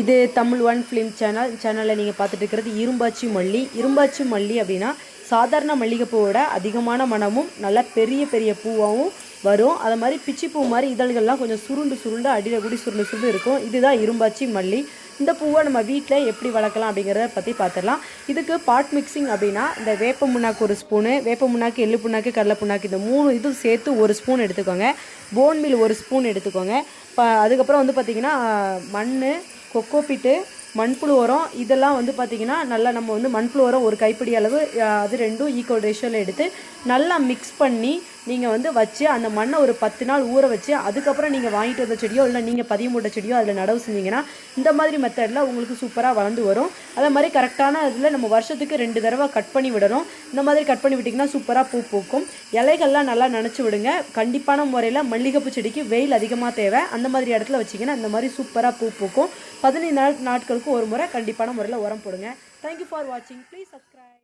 இது Tamil one film channel சேனலில் நீங்கள் பார்த்துட்டு இருக்கிறது இரும்பாச்சி மல்லி. இரும்பாச்சி மல்லி அப்படின்னா சாதாரண மல்லிகைப்பூவோட அதிகமான மனமும் நல்லா பெரிய பெரிய பூவாகவும் வரும். அது மாதிரி பிச்சி பூ மாதிரி இதழ்கள்லாம் கொஞ்சம் சுருண்டு சுருண்டு அடியில் கூடி சுருண்டு சுருண்டு இருக்கும். இதுதான் இரும்பாச்சி மல்லி. இந்த பூவை நம்ம வீட்டில் எப்படி வளர்க்கலாம் அப்படிங்கிறத பற்றி பார்த்துடலாம். இதுக்கு பாட் மிக்சிங் அப்படின்னா இந்த வேப்ப முன்னாக்கு ஒரு ஸ்பூனு வேப்ப முன்னாக்கு எள்ளு புண்ணாக்கு கடலை புண்ணாக்கு இந்த மூணு இதுவும் சேர்த்து ஒரு ஸ்பூன் எடுத்துக்கோங்க. போன்மீல் ஒரு ஸ்பூன் எடுத்துக்கோங்க. ப அதுக்கப்புறம் வந்து பார்த்திங்கன்னா மண் கொக்கோபிட்டு மண்புழு உரம் இதெல்லாம் வந்து பார்த்திங்கன்னா நல்லா நம்ம வந்து மண்புழு உரம் ஒரு கைப்பிடி அளவு அது ரெண்டும் ஈக்குவல் ரேஷியோவில் எடுத்து நல்லா மிக்ஸ் பண்ணி நீங்கள் வந்து வச்சு அந்த மண்ணை ஒரு பத்து நாள் ஊற வச்சு அதுக்கப்புறம் நீங்கள் வாங்கிட்டு வந்த செடியோ இல்லை நீங்கள் பதிய மூட்டை செடியோ அதில் நடவு செஞ்சீங்கன்னா இந்த மாதிரி மெத்தடில் உங்களுக்கு சூப்பராக வளர்ந்து வரும். அதே மாதிரி கரெக்டான இதில் நம்ம வருஷத்துக்கு ரெண்டு தடவை கட் பண்ணி விடணும். இந்த மாதிரி கட் பண்ணி விட்டிங்கன்னா சூப்பராக பூ பூக்கும். இலைகள்லாம் நல்லா நினச்சி விடுங்க. கண்டிப்பான முறையில் மல்லிகைப்பூ செடிக்கு வெயில் அதிகமாக தேவை. அந்த மாதிரி இடத்துல வச்சிங்கன்னா இந்த மாதிரி சூப்பராக பூ பூக்கும். பதினைந்து நாள் நாட்களுக்கு ஒரு முறை கண்டிப்பான முறையில் உரம் போடுங்க. தேங்க்யூ ஃபார் வாட்சிங் ப்ளீஸ் சப்ஸ்கிரைப்